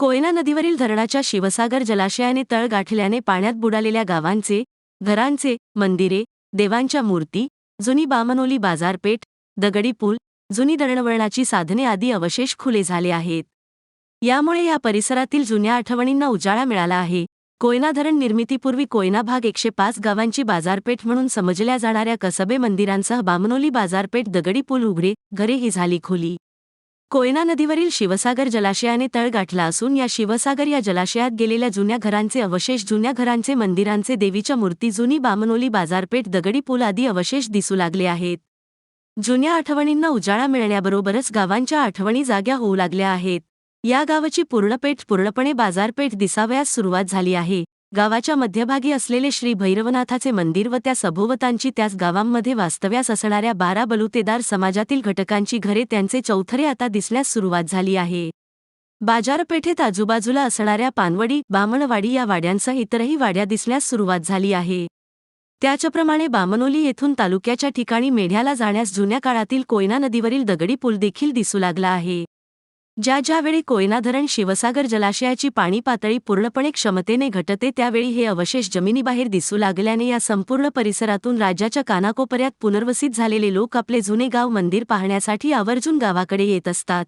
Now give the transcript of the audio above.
कोयना नदीवरील धरणाच्या शिवसागर जलाशयाने तळ गाठल्याने पाण्यात बुडालेल्या गावांचे घरांचे मंदिरे देवांच्या मूर्ती जुनी बामनोली बाजारपेठ दगडी पूल जुनी दळणवळणाची साधने आदी अवशेष खुले झाले आहेत. यामुळे या परिसरातील जुन्या आठवणींना उजाळा मिळाला आहे. कोयना धरण निर्मितीपूर्वी कोयना भाग एकशे पाच गावांची बाजारपेठ म्हणून समजल्या जाणाऱ्या कसबे मंदिरांसह बामनोली बाजारपेठ दगडी पूल उघडे घरे ही झाली खुली. कोयना नदीवरील शिवसागर जलाशयाने तळ गाठला असून या शिवसागर या जलाशयात गेलेल्या जुन्या घरांचे अवशेष जुन्या घरांचे मंदिरांचे देवीच्या मूर्ती जुनी बामनोली बाजारपेठ दगडी पूल आदी अवशेष दिसू लागले आहेत. जुन्या आठवणींना उजाळा मिळण्याबरोबरच गावांच्या आठवणी जाग्या होऊ लागल्या आहेत. या गावाची पूर्णपेठ पूर्णपणे बाजारपेठ दिसावयास सुरुवात झाली आहे. गावाच्या मध्यभागी असलेले श्री भैरवनाथाचे मंदिर व त्या सभोवतांची त्याच गावांमध्ये वास्तव्यास असणाऱ्या बारा बलुतेदार समाजातील घटकांची घरे त्यांचे चौथरे आता दिसण्यास सुरुवात झाली आहे. बाजारपेठेत आजूबाजूला असणाऱ्या पानवडी बामणवाडी या वाड्यांसह इतरही वाड्या दिसण्यास सुरुवात झाली आहे. त्याचप्रमाणे बामनोली येथून तालुक्याच्या ठिकाणी मेढ्याला जाण्यास जुन्या काळातील कोयना नदीवरील दगडी पूल देखील दिसू लागला आहे. ज्या ज्यावेळी कोयना धरण शिवसागर जलाशयाची पाणी पातळी पूर्णपणे क्षमतेने घटते त्यावेळी हे अवशेष जमिनीबाहेर दिसू लागल्याने या संपूर्ण परिसरातून राज्याच्या कानाकोपऱ्यात पुनर्वसित झालेले लोक आपले जुने गाव मंदिर पाहण्यासाठी आवर्जून गावाकडे येत असतात.